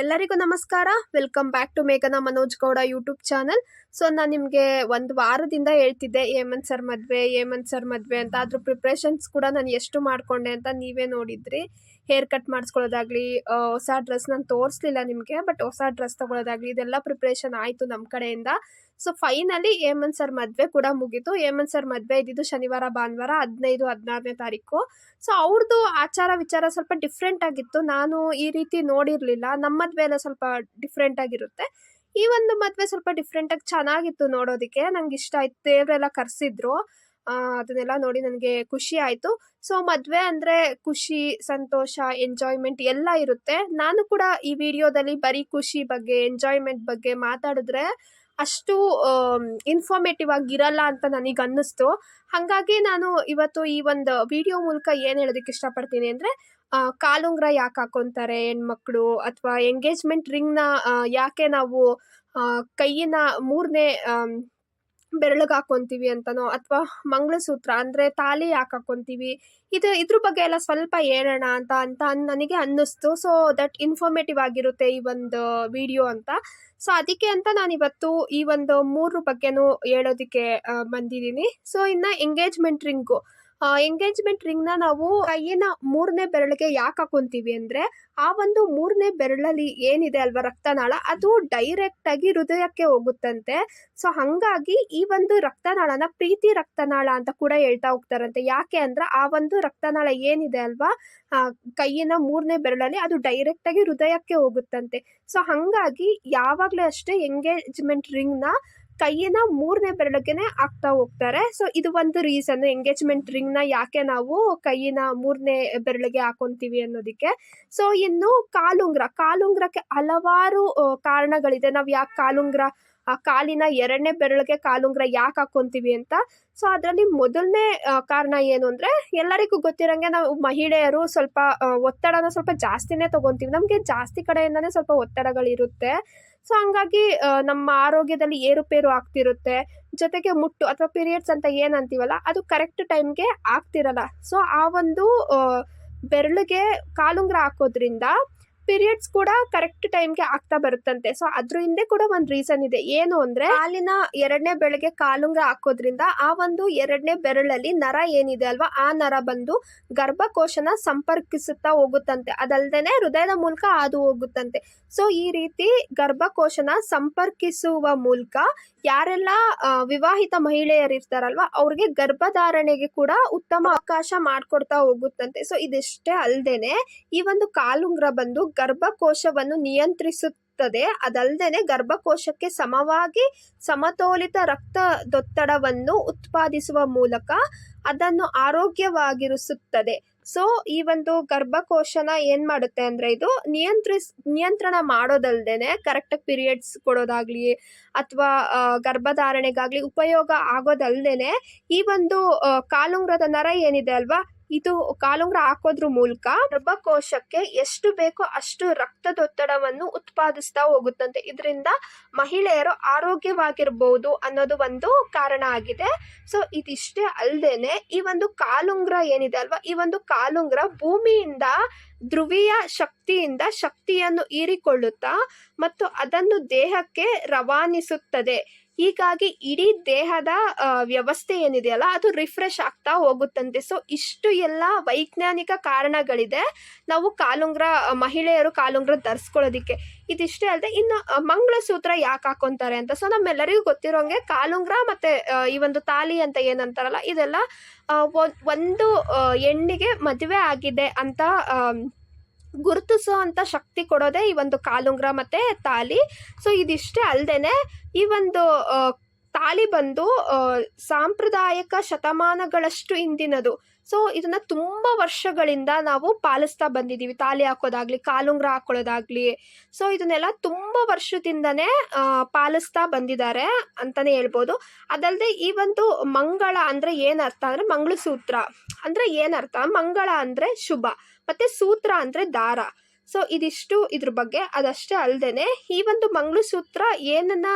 ಎಲ್ಲರಿಗೂ ನಮಸ್ಕಾರ. Welcome back to ಮೇಘನಾ Manoj Gowda YouTube channel so ನಾನು ನಿಮಗೆ ಒಂದು ವಾರದಿಂದ ಹೇಳ್ತಿದ್ದೆ, ಹೇಮಂತ್ ಸರ್ ಮದುವೆ, ಹೇಮಂತ್ ಸರ್ ಮದುವೆ ಅಂತ. ಅದ್ರ ಪ್ರಿಪ್ರೇಷನ್ಸ್ ಕೂಡ ನಾನು ಎಷ್ಟು ಮಾಡಿಕೊಂಡೆ ಅಂತ ನೀವೇ ನೋಡಿದ್ರಿ. ಹೇರ್ ಕಟ್ ಮಾಡಿಸ್ಕೊಳ್ಳೋದಾಗ್ಲಿ ಹೊಸ ಡ್ರೆಸ್ ನಾನು ತೋರಿಸ್ಲಿಲ್ಲ ನಿಮಗೆ ಬಟ್ ಹೊಸ ಡ್ರೆಸ್ ತಗೊಳ್ಳೋದಾಗ್ಲಿ ಇದೆಲ್ಲ ಪ್ರಿಪ್ರೇಷನ್ ಆಯಿತು ನಮ್ಮ ಕಡೆಯಿಂದ. ಸೊ ಫೈನಲಿ ಹೇಮಂತ್ ಸರ್ ಮದುವೆ ಕೂಡ ಮುಗೀತು. ಹೇಮಂತ್ ಸರ್ ಮದುವೆ ಇದ್ದಿದ್ದು ಶನಿವಾರ, ಭಾನುವಾರ ಹದಿನೈದು, ಹದಿನಾರನೇ ತಾರೀಕು. ಸೊ ಅವ್ರದ್ದು ಆಚಾರ ವಿಚಾರ ಸ್ವಲ್ಪ ಡಿಫ್ರೆಂಟ್ ಆಗಿತ್ತು. ನಾನು ಈ ರೀತಿ ನೋಡಿರಲಿಲ್ಲ. ನಮ್ಮ ಮದುವೆ ಎಲ್ಲ ಸ್ವಲ್ಪ ಡಿಫ್ರೆಂಟ್ ಆಗಿರುತ್ತೆ. ಈ ಒಂದು ಮದುವೆ ಸ್ವಲ್ಪ ಡಿಫ್ರೆಂಟಾಗಿ ಚೆನ್ನಾಗಿತ್ತು ನೋಡೋದಕ್ಕೆ. ನಂಗೆ ಇಷ್ಟ ಆಯ್ತು. ದೇವರೆಲ್ಲ ಕರೆಸಿದ್ರು. ಅದನ್ನೆಲ್ಲ ನೋಡಿ ನನಗೆ ಖುಷಿ ಆಯಿತು. ಸೊ ಮದುವೆ ಅಂದರೆ ಖುಷಿ, ಸಂತೋಷ ಎಂಜಾಯ್ಮೆಂಟ್ ಎಲ್ಲ ಇರುತ್ತೆ. ನಾನು ಕೂಡ ಈ ವಿಡಿಯೋದಲ್ಲಿ ಬರೀ ಖುಷಿ ಬಗ್ಗೆ ಎಂಜಾಯ್ಮೆಂಟ್ ಬಗ್ಗೆ ಮಾತಾಡಿದ್ರೆ ಅಷ್ಟು ಇನ್ಫಾರ್ಮೇಟಿವ್ ಆಗಿರಲ್ಲ ಅಂತ ನನಗೆ ಅನ್ನಿಸ್ತು. ಹಾಗಾಗಿ ನಾನು ಇವತ್ತು ಈ ಒಂದು ವಿಡಿಯೋ ಮೂಲಕ ಏನು ಹೇಳೋದಕ್ಕೆ ಇಷ್ಟಪಡ್ತೀನಿ ಅಂದರೆ ಕಾಲುಂಗ್ರ ಯಾಕೆ ಹಾಕೊತಾರೆ ಹೆಣ್ಮಕ್ಳು ಅಥವಾ ಎಂಗೇಜ್ಮೆಂಟ್ ರಿಂಗ್ನ ಯಾಕೆ ನಾವು ಕೈಯಿನ ಮೂರನೇ ಬೆರಳಿಗೆ ಹಾಕ್ಕೊಂತೀವಿ ಅಂತನೋ ಅಥವಾ ಮಂಗಳಸೂತ್ರ ಅಂದರೆ ತಾಲಿ ಯಾಕೆ ಹಾಕ್ಕೊಂತೀವಿ ಇದು ಇದ್ರ ಬಗ್ಗೆ ಎಲ್ಲ ಸ್ವಲ್ಪ ಹೇಳೋಣ ಅಂತ ಅಂತ ನನಗೆ ಅನ್ನಿಸ್ತು. ಸೊ ದಟ್ ಇನ್ಫಾರ್ಮೇಟಿವ್ ಆಗಿರುತ್ತೆ ಈ ಒಂದು ವಿಡಿಯೋ ಅಂತ. ಸೊ ಅದಕ್ಕೆ ಅಂತ ನಾನು ಇವತ್ತು ಈ ಒಂದು ಮೂರು ಬಗ್ಗೆನೂ ಹೇಳೋದಕ್ಕೆ ಬಂದಿದ್ದೀನಿ. ಸೊ ಇನ್ನು ಎಂಗೇಜ್ಮೆಂಟ್ ರಿಂಗು ಎಂಗೇಜ್ಮೆಂಟ್ ರಿಂಗ್ನ ನಾವು ಕೈಯಿನ ಮೂರನೇ ಬೆರಳಿಗೆ ಯಾಕೆ ಹಾಕೊಂತೀವಿ ಅಂದರೆ, ಆ ಒಂದು ಮೂರನೇ ಬೆರಳಲ್ಲಿ ಏನಿದೆ ಅಲ್ವಾ ರಕ್ತನಾಳ, ಅದು ಡೈರೆಕ್ಟ್ ಆಗಿ ಹೃದಯಕ್ಕೆ ಹೋಗುತ್ತಂತೆ. ಸೊ ಹಾಗಾಗಿ ಈ ಒಂದು ರಕ್ತನಾಳನ ಪ್ರೀತಿ ರಕ್ತನಾಳ ಅಂತ ಕೂಡ ಹೇಳ್ತಾ ಹೋಗ್ತಾರಂತೆ. ಯಾಕೆ ಅಂದ್ರೆ, ಆ ಒಂದು ರಕ್ತನಾಳ ಏನಿದೆ ಅಲ್ವಾ ಕೈಯಿನ ಮೂರನೇ ಬೆರಳಲ್ಲಿ ಅದು ಡೈರೆಕ್ಟ್ ಆಗಿ ಹೃದಯಕ್ಕೆ ಹೋಗುತ್ತಂತೆ. ಸೊ ಹಾಗಾಗಿ ಯಾವಾಗಲೂ ಅಷ್ಟೇ ಎಂಗೇಜ್ಮೆಂಟ್ ರಿಂಗ್ನ ಕೈಯಿನ ಮೂರನೇ ಬೆರಳಿಗೆನೆ ಹಾಕ್ತಾ ಹೋಗ್ತಾರೆ. ಸೊ ಇದು ಒಂದು ರೀಸನ್ ಎಂಗೇಜ್ಮೆಂಟ್ನ ಯಾಕೆ ನಾವು ಕೈಯನ್ನ ಮೂರನೇ ಬೆರಳಿಗೆ ಹಾಕೊಂತೀವಿ ಅನ್ನೋದಕ್ಕೆ. ಸೊ ಇನ್ನು ಕಾಲುಂಗ್ರ, ಕಾಲುಂಗ್ರಕ್ಕೆ ಹಲವಾರು ಕಾರಣಗಳಿದೆ. ನಾವು ಯಾಕೆ ಕಾಲುಂಗ್ರ ಆ ಕಾಲಿನ ಎರಡನೇ ಬೆರಳಿಗೆ ಕಾಲುಂಗ್ರ ಯಾಕೆ ಹಾಕೊಂತೀವಿ ಅಂತ? ಸೊ ಅದರಲ್ಲಿ ಮೊದಲನೇ ಕಾರಣ ಏನು ಅಂದರೆ ಎಲ್ಲರಿಗೂ ಗೊತ್ತಿರೋಂಗೆ ನಾವು ಮಹಿಳೆಯರು ಸ್ವಲ್ಪ ಒತ್ತಡನ ಸ್ವಲ್ಪ ಜಾಸ್ತಿನೇ ತಗೊಂತೀವಿ. ನಮಗೆ ಜಾಸ್ತಿ ಕಡೆಯಿಂದನೇ ಸ್ವಲ್ಪ ಒತ್ತಡಗಳಿರುತ್ತೆ. ಸೊ ಹಂಗಾಗಿ ನಮ್ಮ ಆರೋಗ್ಯದಲ್ಲಿ ಏರುಪೇರು ಆಗ್ತಿರುತ್ತೆ. ಜೊತೆಗೆ ಮುಟ್ಟು ಅಥವಾ ಪೀರಿಯಡ್ಸ್ ಅಂತ ಏನು ಅಂತೀವಲ್ಲ, ಅದು ಕರೆಕ್ಟ್ ಟೈಮ್ಗೆ ಆಗ್ತಿರಲ್ಲ. ಸೊ ಆ ಒಂದು ಬೆರಳಿಗೆ ಕಾಲುಂಗ್ರ ಹಾಕೋದ್ರಿಂದ ಪೀರಿಯಡ್ಸ್ ಕೂಡ ಕರೆಕ್ಟ್ ಟೈಮ್ಗೆ ಆಗ್ತಾ ಬರುತ್ತಂತೆ. ಸೊ ಅದ್ರ ಹಿಂದೆ ಕೂಡ ಒಂದು ರೀಸನ್ ಇದೆ. ಏನು ಅಂದ್ರೆ ಹಾಲಿನ ಎರಡನೇ ಬೆಳಗ್ಗೆ ಕಾಲುಂಗ್ರ ಹಾಕೋದ್ರಿಂದ ಆ ಒಂದು ಎರಡನೇ ಬೆರಳಲ್ಲಿ ನರ ಏನಿದೆ ಅಲ್ವಾ, ಆ ನರ ಬಂದು ಗರ್ಭಕೋಶನ ಸಂಪರ್ಕಿಸುತ್ತಾ ಹೋಗುತ್ತಂತೆ. ಅದಲ್ದೇನೆ ಹೃದಯದ ಮೂಲಕ ಹಾದು ಹೋಗುತ್ತಂತೆ. ಸೊ ಈ ರೀತಿ ಗರ್ಭಕೋಶನ ಸಂಪರ್ಕಿಸುವ ಮೂಲಕ ಯಾರೆಲ್ಲ ವಿವಾಹಿತ ಮಹಿಳೆಯರು ಇರ್ತಾರಲ್ವಾ ಅವ್ರಿಗೆ ಗರ್ಭಧಾರಣೆಗೆ ಕೂಡ ಉತ್ತಮ ಅವಕಾಶ ಮಾಡಿಕೊಡ್ತಾ ಹೋಗುತ್ತಂತೆ. ಸೊ ಇದಿಷ್ಟೇ ಅಲ್ದೇನೆ ಈ ಒಂದು ಕಾಲುಂಗ್ರ ಬಂದು ಗರ್ಭಕೋಶವನ್ನು ನಿಯಂತ್ರಿಸುತ್ತದೆ. ಅದಲ್ಲದೆ ಗರ್ಭಕೋಶಕ್ಕೆ ಸಮವಾಗಿ ಸಮತೋಲಿತ ರಕ್ತದೊತ್ತಡವನ್ನು ಉತ್ಪಾದಿಸುವ ಮೂಲಕ ಅದನ್ನು ಆರೋಗ್ಯವಾಗಿರಿಸುತ್ತದೆ. ಸೊ ಈ ಒಂದು ಗರ್ಭಕೋಶನ ಏನ್ ಮಾಡುತ್ತೆ ಅಂದ್ರೆ ಇದು ನಿಯಂತ್ರಿಸ್, ನಿಯಂತ್ರಣ ಮಾಡೋದಲ್ದೇನೆ ಕರೆಕ್ಟಾಗಿ ಪೀರಿಯಡ್ಸ್ ಕೊಡೋದಾಗ್ಲಿ ಅಥವಾ ಗರ್ಭಧಾರಣೆಗಾಗ್ಲಿ ಉಪಯೋಗ ಆಗೋದಲ್ದೇನೆ ಈ ಒಂದು ಕಾಲುಂಗ್ರದ ನರ ಏನಿದೆ ಅಲ್ವಾ ಇದು ಕಾಲುಂಗ್ರ ಹಾಕೋದ್ರ ಮೂಲಕ ಗರ್ಭಕೋಶಕ್ಕೆ ಎಷ್ಟು ಬೇಕೋ ಅಷ್ಟು ರಕ್ತದೊತ್ತಡವನ್ನು ಉತ್ಪಾದಿಸ್ತಾ ಹೋಗುತ್ತಂತೆ. ಇದರಿಂದ ಮಹಿಳೆಯರು ಆರೋಗ್ಯವಾಗಿರ್ಬೋದು ಅನ್ನೋದು ಒಂದು ಕಾರಣ ಆಗಿದೆ. ಸೊ ಇದಿಷ್ಟೇ ಅಲ್ಲದೇನೆ ಈ ಒಂದು ಕಾಲುಂಗ್ರ ಏನಿದೆ ಅಲ್ವಾ? ಈ ಒಂದು ಕಾಲುಂಗ್ರ ಭೂಮಿಯಿಂದ ಧ್ರುವೀಯ ಶಕ್ತಿಯಿಂದ ಶಕ್ತಿಯನ್ನು ಹೀರಿಕೊಳ್ಳುತ್ತಾ ಮತ್ತು ಅದನ್ನು ದೇಹಕ್ಕೆ ರವಾನಿಸುತ್ತದೆ. ಹೀಗಾಗಿ ಇಡೀ ದೇಹದ ವ್ಯವಸ್ಥೆ ಏನಿದೆಯಲ್ಲ, ಅದು ರಿಫ್ರೆಶ್ ಆಗ್ತಾ ಹೋಗುತ್ತಂತೆ. ಸೊ ಇಷ್ಟು ಎಲ್ಲ ವೈಜ್ಞಾನಿಕ ಕಾರಣಗಳಿದೆ ನಾವು ಕಾಲುಂಗ್ರ, ಮಹಿಳೆಯರು ಕಾಲುಂಗ್ರ ಧರಿಸ್ಕೊಳ್ಳೋದಿಕ್ಕೆ. ಇದಿಷ್ಟೇ ಅಲ್ಲದೆ ಇನ್ನು ಮಂಗಳಸೂತ್ರ ಯಾಕೆ ಹಾಕೊಂತಾರೆ ಅಂತ. ಸೊ ನಮ್ಮೆಲ್ಲರಿಗೂ ಗೊತ್ತಿರೋಂಗೆ ಕಾಲುಂಗ್ರ ಮತ್ತೆ ಈ ಒಂದು ತಾಲಿ ಅಂತ ಏನಂತಾರಲ್ಲ, ಇದೆಲ್ಲ ಒಂದು ಹೆಣ್ಣಿಗೆ ಮದುವೆ ಆಗಿದೆ ಅಂತ ಆಮ್, ಗುರುತಿಸುವಂಥ ಶಕ್ತಿ ಕೊಡೋದೇ ಈ ಒಂದು ಕಾಲುಂಗ್ರ ಮತ್ತು ತಾಲಿ. ಸೊ ಇದಿಷ್ಟೇ ಅಲ್ಲದೆ ಈ ಒಂದು ತಾಲಿ ಬಂದು ಸಾಂಪ್ರದಾಯಿಕ ಶತಮಾನಗಳಷ್ಟು ಹಿಂದಿನದು. ಸೊ ಇದನ್ನ ತುಂಬ ವರ್ಷಗಳಿಂದ ನಾವು ಪಾಲಿಸ್ತಾ ಬಂದಿದ್ದೀವಿ ತಾಲಿ ಹಾಕೋದಾಗ್ಲಿ, ಕಾಲುಂಗ್ರ ಹಾಕೊಳ್ಳೋದಾಗ್ಲಿ. ಸೊ ಇದನ್ನೆಲ್ಲ ತುಂಬ ವರ್ಷದಿಂದನೇ ಪಾಲಿಸ್ತಾ ಬಂದಿದ್ದಾರೆ ಅಂತಲೇ ಹೇಳ್ಬೋದು. ಅದಲ್ಲದೆ ಈ ಒಂದು ಮಂಗಳ ಅಂದರೆ ಏನರ್ಥ ಅಂದರೆ ಮಂಗಳಸೂತ್ರ ಅಂದರೆ ಏನರ್ಥ ಮಂಗಳ ಅಂದರೆ ಶುಭ. ಮತ್ತು ಸೂತ್ರ ಅಂದರೆ ದಾರ. ಸೊ ಇದಿಷ್ಟು ಇದ್ರ ಬಗ್ಗೆ. ಅದಷ್ಟೇ ಅಲ್ಲದೆ ಈ ಒಂದು ಮಂಗಳಸೂತ್ರ ಏನನ್ನ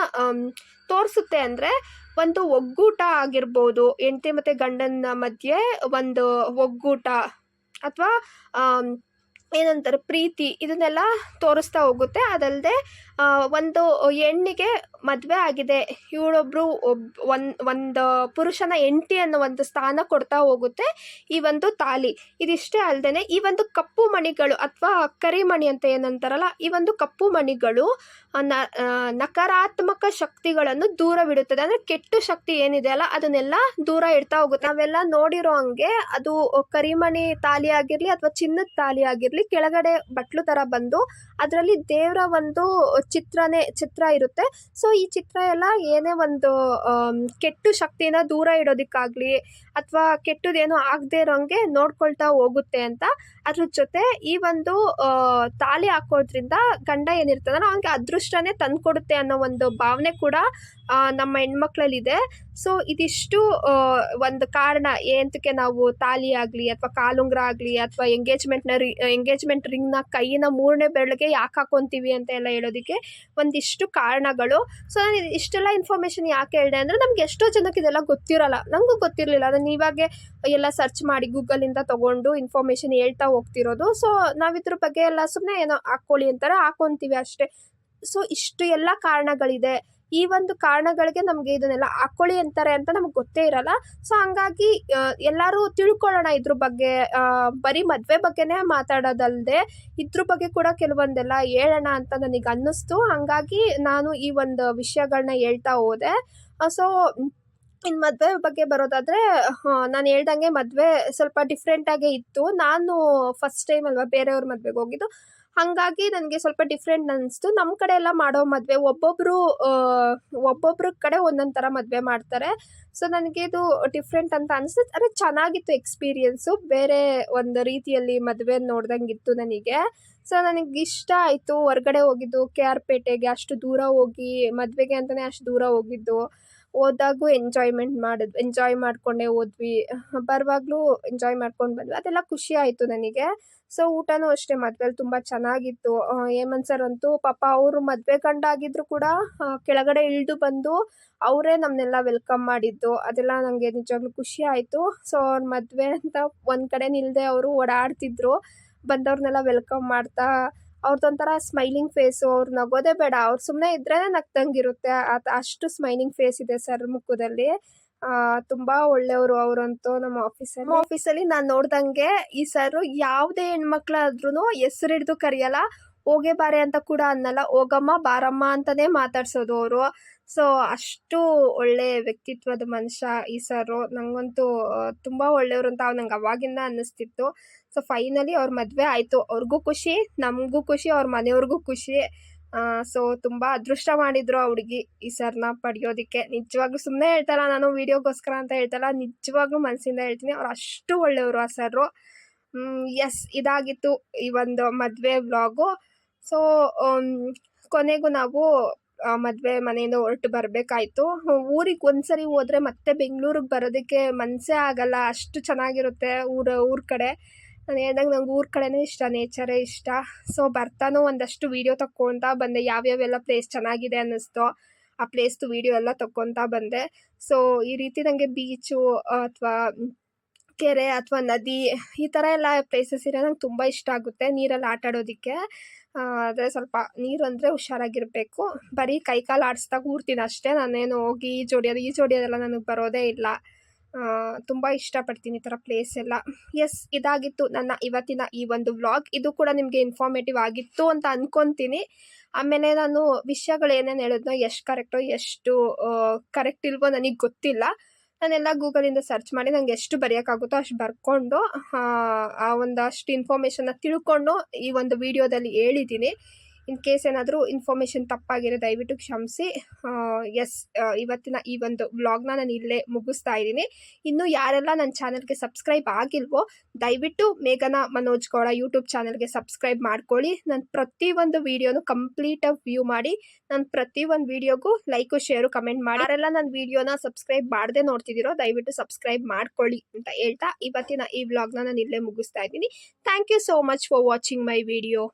ತೋರಿಸುತ್ತೆ ಅಂದರೆ ಒಂದು ಒಗ್ಗೂಟ ಆಗಿರ್ಬೋದು. ಹೆಂಡತಿ ಮತ್ತು ಗಂಡನ ಮಧ್ಯೆ ಒಂದು ಒಗ್ಗೂಟ ಅಥವಾ ಏನಂತಾರೆ, ಪ್ರೀತಿ ಇದನ್ನೆಲ್ಲ ತೋರಿಸ್ತಾ ಹೋಗುತ್ತೆ. ಅದಲ್ಲದೆ ಒಂದು ಹೆಣ್ಣಿಗೆ ಮದುವೆ ಆಗಿದೆ. ಇವಳೊಬ್ರು ಒಬ್ ಒಂದು ಒಂದು ಪುರುಷನ ಎಂಟಿ ಅನ್ನೋ ಒಂದು ಸ್ಥಾನ ಕೊಡ್ತಾ ಹೋಗುತ್ತೆ ಈ ಒಂದು ತಾಲಿ. ಇದಿಷ್ಟೇ ಅಲ್ಲದೆ ಈ ಒಂದು ಕಪ್ಪು ಮಣಿಗಳು ಅಥವಾ ಕರಿಮಣಿ ಅಂತ ಏನಂತಾರಲ್ಲ, ಈ ಒಂದು ಕಪ್ಪು ಮಣಿಗಳು ನಕಾರಾತ್ಮಕ ಶಕ್ತಿಗಳನ್ನು ದೂರವಿಡುತ್ತದೆ ಅಂದರೆ ಕೆಟ್ಟು ಶಕ್ತಿ ಏನಿದೆ ಅಲ್ಲ, ಅದನ್ನೆಲ್ಲ ದೂರ ಇಡ್ತಾ ಹೋಗುತ್ತೆ. ನಾವೆಲ್ಲ ನೋಡಿರೋ ಹಂಗೆ ಅದು ಕರಿಮಣಿ ತಾಲಿ ಆಗಿರಲಿ ಅಥವಾ ಚಿನ್ನದ ತಾಲಿ ಆಗಿರಲಿ ಕೆಳಗಡೆ ಬಟ್ಲು ತರ ಬಂದು ಅದರಲ್ಲಿ ದೇವರ ಒಂದು ಚಿತ್ರನೇ, ಚಿತ್ರ ಇರುತ್ತೆ. ಸೊ ಈ ಚಿತ್ರ ಎಲ್ಲ ಏನೇ ಒಂದು ಕೆಟ್ಟು ಶಕ್ತಿನ ದೂರ ಇಡೋದಕ್ಕಾಗಲಿ ಅಥವಾ ಕೆಟ್ಟದೇನು ಆಗದೆ ಇರೋಂಗೆ ನೋಡ್ಕೊಳ್ತಾ ಹೋಗುತ್ತೆ ಅಂತ ಅದ್ರ ಜೊತೆ ಈ ಒಂದು ತಾಳಿ ಹಾಕೋದ್ರಿಂದ ಗಂಡ ಏನಿರ್ತದಲ್ಲ ಅವನಿಗೆ ಅದೃಷ್ಟನೇ ತಂದುಕೊಡುತ್ತೆ ಅನ್ನೋ ಒಂದು ಭಾವನೆ ಕೂಡ ನಮ್ಮ ಹೆಣ್ಮಕ್ಳಲ್ಲಿದೆ. ಸೊ ಇದಿಷ್ಟು ಒಂದು ಕಾರಣ ಏಂತಕ್ಕೆ ನಾವು ತಾಲಿ ಆಗಲಿ ಅಥವಾ ಕಾಲುಂಗ್ರ ಆಗಲಿ ಅಥವಾ ಎಂಗೇಜ್ಮೆಂಟ್ನ ರಿ ಎಂಗೇಜ್ಮೆಂಟ್ ರಿಂಗ್ನ ಕೈಯಿನ ಮೂರನೇ ಬೆರಳಿಗೆ ಯಾಕೆ ಹಾಕೊತೀವಿ ಅಂತ ಎಲ್ಲ ಹೇಳೋದಕ್ಕೆ ಒಂದಿಷ್ಟು ಕಾರಣಗಳು. ಸೊ ನಾನು ಇಷ್ಟೆಲ್ಲ ಇನ್ಫಾರ್ಮೇಷನ್ ಯಾಕೆ ಹೇಳಿದೆ ಅಂದರೆ ನಮ್ಗೆ ಎಷ್ಟೋ ಜನಕ್ಕೆ ಇದೆಲ್ಲ ಗೊತ್ತಿರಲ್ಲ. ನನಗೂ ಗೊತ್ತಿರಲಿಲ್ಲ. ಅದನ್ನು ಇವಾಗೆ ಎಲ್ಲ ಸರ್ಚ್ ಮಾಡಿ ಗೂಗಲಿಂದ ತೊಗೊಂಡು ಇನ್ಫಾರ್ಮೇಷನ್ ಹೇಳ್ತಾ ಹೋಗ್ತಿರೋದು. ಸೊ ನಾವಿದ್ರ ಬಗ್ಗೆ ಎಲ್ಲ ಸುಮ್ಮನೆ ಏನೋ ಹಾಕ್ಕೊಳ್ಳಿ ಅಂತಾರೆ, ಹಾಕೊತೀವಿ ಅಷ್ಟೇ. ಸೊ ಇಷ್ಟು ಎಲ್ಲ ಕಾರಣಗಳಿದೆ. ಈ ಒಂದು ಕಾರಣಗಳಿಗೆ ನಮಗೆ ಇದನ್ನೆಲ್ಲ ಹಾಕ್ಕೊಳ್ಳಿ ಅಂತಾರೆ ಅಂತ ನಮ್ಗೆ ಗೊತ್ತೇ ಇರಲ್ಲ. ಸೊ ಹಂಗಾಗಿ ಎಲ್ಲರೂ ತಿಳ್ಕೊಳ್ಳೋಣ ಇದ್ರ ಬಗ್ಗೆ. ಬರೀ ಮದುವೆ ಬಗ್ಗೆನೇ ಮಾತಾಡೋದಲ್ಲದೆ ಇದ್ರ ಬಗ್ಗೆ ಕೂಡ ಕೆಲವೊಂದೆಲ್ಲ ಹೇಳೋಣ ಅಂತ ನನಗೆ ಅನ್ನಿಸ್ತು. ಹಂಗಾಗಿ ನಾನು ಈ ಒಂದು ವಿಷಯಗಳನ್ನ ಹೇಳ್ತಾ ಹೋದೆ. ಸೊ ಇನ್ನು ಮದುವೆ ಬಗ್ಗೆ ಬರೋದಾದರೆ ನಾನು ಹೇಳ್ದಂಗೆ ಮದುವೆ ಸ್ವಲ್ಪ ಡಿಫ್ರೆಂಟಾಗೇ ಇತ್ತು. ನಾನು ಫಸ್ಟ್ ಟೈಮ್ ಅಲ್ವಾ ಬೇರೆಯವ್ರ ಮದ್ವೆಗೆ ಹೋಗಿದ್ದು. ಹಾಗಾಗಿ ನನಗೆ ಸ್ವಲ್ಪ ಡಿಫ್ರೆಂಟ್ ಅನಿಸ್ತು. ನಮ್ಮ ಕಡೆ ಎಲ್ಲ ಮಾಡೋ ಮದುವೆ ಒಬ್ಬೊಬ್ಬರು ಒಬ್ಬೊಬ್ರ ಕಡೆ ಒಂದೊಂದು ಥರ ಮದುವೆ ಮಾಡ್ತಾರೆ. ಸೊ ನನಗೆ ಇದು ಡಿಫ್ರೆಂಟ್ ಅಂತ ಅನಿಸ್ತು ಆದರೆ ಚೆನ್ನಾಗಿತ್ತು ಎಕ್ಸ್ಪೀರಿಯೆನ್ಸು ಬೇರೆ ಒಂದು ರೀತಿಯಲ್ಲಿ ಮದುವೆ ನೋಡ್ದಂಗಿತ್ತು ನನಗೆ. ಸೊ ನನಗೆ ಇಷ್ಟ ಆಯಿತು. ಹೊರ್ಗಡೆ ಹೋಗಿದ್ದು, ಕೆ ಆರ್ ಪೇಟೆಗೆ ಅಷ್ಟು ದೂರ ಹೋಗಿ ಮದುವೆಗೆ ಅಂತಲೇ ಅಷ್ಟು ದೂರ ಹೋಗಿದ್ದು. ಹೋದಾಗೂ ಎಂಜಾಯ್ಮೆಂಟ್ ಮಾಡಿದ್ವಿ ಎಂಜಾಯ್ ಮಾಡಿಕೊಂಡೇ ಹೋದ್ವಿ ಬರುವಾಗಲೂ ಎಂಜಾಯ್ ಮಾಡ್ಕೊಂಡು ಬಂದ್ವಿ. ಅದೆಲ್ಲ ಖುಷಿ ಆಯಿತು ನನಗೆ. ಸೊ ಊಟನೂ ಅಷ್ಟೇ ಮದುವೆಲಿ ತುಂಬ ಚೆನ್ನಾಗಿತ್ತು. ಹೇಮಂತ್ ಸರ್ ಅಂತೂ ಪಾಪ ಅವರು ಮದುವೆ ಕಂಡಾಗಿದ್ರು ಕೂಡ ಕೆಳಗಡೆ ಇಳಿದು ಬಂದು ಅವರೇ ನಮ್ಮನ್ನೆಲ್ಲ ವೆಲ್ಕಮ್ ಮಾಡಿದ್ದು. ಅದೆಲ್ಲ ನನಗೆ ನಿಜವಾಗ್ಲೂ ಖುಷಿ ಆಯಿತು. ಸೊ ಅವ್ರ ಮದುವೆ ಅಂತ ಒಂದು ಕಡೆ ನಿಲ್ಲದೆ ಅವರು ಓಡಾಡ್ತಿದ್ರು. ಬಂದವ್ರನ್ನೆಲ್ಲ ವೆಲ್ಕಮ್ ಮಾಡ್ತಾ ಅವ್ರದ್ದೊಂಥರ ಸ್ಮೈಲಿಂಗ್ ಫೇಸು ಅವ್ರು ನಗೋದೇ ಬೇಡ. ಅವ್ರು ಸುಮ್ಮನೆ ಇದ್ರೇ ನಗ್ದಂಗಿರುತ್ತೆ. ಅದು ಅಷ್ಟು ಸ್ಮೈಲಿಂಗ್ ಫೇಸ್ ಇದೆ ಸರ್ ಮುಖದಲ್ಲಿ. ತುಂಬ ಒಳ್ಳೆಯವರು ಅವರಂತೂ ನಮ್ಮ ಆಫೀಸಲ್ಲಿ ನಮ್ಮ ಆಫೀಸಲ್ಲಿ ನಾನು ನೋಡ್ದಂಗೆ ಈ ಸರು ಯಾವುದೇ ಹೆಣ್ಮಕ್ಳಾದ್ರೂ ಹೆಸರು ಹಿಡಿದು ಕರೆಯಲ್ಲ, ಹೋಗೇ ಬಾರೆ ಅಂತ ಕೂಡ ಅನ್ನಲ್ಲ. ಹೋಗಮ್ಮ, ಬಾರಮ್ಮ ಅಂತಲೇ ಮಾತಾಡ್ಸೋದು ಅವರು. ಸೊ, ಅಷ್ಟು ಒಳ್ಳೆ ವ್ಯಕ್ತಿತ್ವದ ಮನುಷ್ಯ ಈ ಸರ್ ನನಗಂತೂ ತುಂಬ ಒಳ್ಳೆಯವರು ಅಂತ ನಂಗೆ ಅವಾಗಿಂದ ಅನ್ನಿಸ್ತಿತ್ತು. ಸೊ ಫೈನಲಿ ಅವ್ರ ಮದುವೆ ಆಯಿತು. ಅವ್ರಿಗೂ ಖುಷಿ, ನಮಗೂ ಖುಷಿ, ಅವ್ರ ಮನೆಯವ್ರಿಗೂ ಖುಷಿ. ಸೊ, ತುಂಬ ಅದೃಷ್ಟ ಮಾಡಿದ್ರು ಆ ಹುಡುಗಿ ಈ ಸರ್ನ ಪಡೆಯೋದಕ್ಕೆ. ನಿಜವಾಗ್ಲೂ ಸುಮ್ಮನೆ ಹೇಳ್ತಾರ, ನಾನು ವೀಡಿಯೋಗೋಸ್ಕರ ಅಂತ ಹೇಳ್ತಾರ? ನಿಜವಾಗ್ಲೂ ಮನಸ್ಸಿಂದ ಹೇಳ್ತೀನಿ. ಅವ್ರು ಅಷ್ಟು ಒಳ್ಳೆಯವರು ಆ ಸರ್ರು. ಎಸ್ ಇದಾಗಿತ್ತು ಈ ಒಂದು ಮದುವೆ ವ್ಲಾಗು. ಸೊ ಕೊನೆಗೂ ನಾವು ಮದುವೆ ಮನೆಯಿಂದ ಹೊರಟು ಬರಬೇಕಾಯ್ತು. ಊರಿಗೆ ಒಂದ್ಸರಿ ಹೋದ್ರೆ ಮತ್ತೆ ಬೆಂಗಳೂರಿಗೆ ಬರೋದಕ್ಕೆ ಮನಸ್ಸೇ ಆಗಲ್ಲ. ಅಷ್ಟು ಚೆನ್ನಾಗಿರುತ್ತೆ ಊರ ಊರ ಕಡೆ. ನಾನು ಹೇಳ್ದಂಗೆ ನಂಗೆ ಊರ ಕಡೆನೇ ಇಷ್ಟ, ನೇಚರೇ ಇಷ್ಟ. ಸೊ ಬರ್ತಾನೂ ಒಂದಷ್ಟು ವೀಡಿಯೋ ತಕ್ಕೊಳ್ತಾ ಬಂದೆ. ಯಾವ್ಯಾವೆಲ್ಲ ಪ್ಲೇಸ್ ಚೆನ್ನಾಗಿದೆ ಅನ್ನಿಸ್ತೋ ಆ ಪ್ಲೇಸ್ದು ವೀಡಿಯೋ ಎಲ್ಲ ತಕ್ಕೊತಾ ಬಂದೆ. ಸೊ ಈ ರೀತಿ ನನಗೆ ಬೀಚು ಅಥವಾ ಕೆರೆ ಅಥವಾ ನದಿ ಈ ಥರ ಎಲ್ಲ ಪ್ಲೇಸಸ್ ಇರೋ ನಂಗೆ ತುಂಬ ಇಷ್ಟ ಆಗುತ್ತೆ ನೀರಲ್ಲಿ ಆಟ ಆಡೋದಕ್ಕೆ. ಆದರೆ ಸ್ವಲ್ಪ ನೀರು ಅಂದರೆ ಹುಷಾರಾಗಿರಬೇಕು. ಬರೀ ಕೈಕಾಲು ಆಡಿಸ್ದಾಗ ಊರ್ತೀನಿ ಅಷ್ಟೇ. ನಾನೇನು ಹೋಗಿ ಈಜೊಡಿಯೋದು ಈಜೊಡಿಯೋದೆಲ್ಲ ನನಗೆ ಬರೋದೇ ಇಲ್ಲ. ತುಂಬ ಇಷ್ಟಪಡ್ತೀನಿ ಈ ಥರ ಪ್ಲೇಸ್ ಎಲ್ಲ. ಎಸ್ ಇದಾಗಿತ್ತು ನನ್ನ ಇವತ್ತಿನ ಈ ಒಂದು ವ್ಲಾಗ್ ಇದು ಕೂಡ ನಿಮಗೆ ಇನ್ಫಾರ್ಮೇಟಿವ್ ಆಗಿತ್ತು ಅಂತ ಅಂದ್ಕೊತೀನಿ ಆಮೇಲೆ ನಾನು ವಿಷಯಗಳು ಏನೇನು ಹೇಳಿದ್ನೋ, ಎಷ್ಟು ಕರೆಕ್ಟೋ ಎಷ್ಟು ಕರೆಕ್ಟ್ ಇಲ್ವೋ ನನಗೆ ಗೊತ್ತಿಲ್ಲ. ನಾನೆಲ್ಲ ಗೂಗಲಿಂದ ಸರ್ಚ್ ಮಾಡಿ ನಂಗೆ ಎಷ್ಟು ಬರೆಯೋಕ್ಕಾಗುತ್ತೋ ಅಷ್ಟು ಬರ್ಕೊಂಡು, ಆ ಒಂದಷ್ಟು ಇನ್ಫಾರ್ಮೇಷನ್ನ ತಿಳ್ಕೊಂಡು ಈ ಒಂದು ವಿಡಿಯೋದಲ್ಲಿ ಹೇಳಿದ್ದೀನಿ. ಇನ್ ಕೇಸ್ ಏನಾದರೂ ಇನ್ಫಾರ್ಮೇಷನ್ ತಪ್ಪಾಗಿರೋ ದಯವಿಟ್ಟು ಕ್ಷಮಿಸಿ. ಎಸ್ ಇವತ್ತಿನ ಈ ಒಂದು ವ್ಲಾಗ್ನ ನಾನು ಇಲ್ಲೇ ಮುಗಿಸ್ತಾ ಇದ್ದೀನಿ. ಇನ್ನು ಯಾರೆಲ್ಲ ನನ್ನ ಚಾನಲ್ಗೆ ಸಬ್ಸ್ಕ್ರೈಬ್ ಆಗಿಲ್ವೋ, ದಯವಿಟ್ಟು ಮೇಘನ ಮನೋಜ್ ಗೌಡ ಯೂಟ್ಯೂಬ್ ಚಾನಲ್ಗೆ ಸಬ್ಸ್ಕ್ರೈಬ್ ಮಾಡ್ಕೊಳ್ಳಿ. ನಾನು ಪ್ರತಿಯೊಂದು ವೀಡಿಯೋನು ಕಂಪ್ಲೀಟಾಗಿ ವ್ಯೂ ಮಾಡಿ, ನಾನು ಪ್ರತಿಯೊಂದು ವೀಡಿಯೋಗೂ ಲೈಕು, ಶೇರು, ಕಮೆಂಟ್ ಮಾಡಿ. ಯಾರೆಲ್ಲ ನನ್ನ ವೀಡಿಯೋನ ಸಬ್ಸ್ಕ್ರೈಬ್ ಮಾಡದೆ ನೋಡ್ತಿದ್ದೀರೋ, ದಯವಿಟ್ಟು ಸಬ್ಸ್ಕ್ರೈಬ್ ಮಾಡ್ಕೊಳ್ಳಿ ಅಂತ ಹೇಳ್ತಾ ಇವತ್ತಿನ ಈ ವ್ಲಾಗ್ನ ನಾನು ಇಲ್ಲೇ ಮುಗಿಸ್ತಾ ಇದ್ದೀನಿ. Thank you so much for watching my video.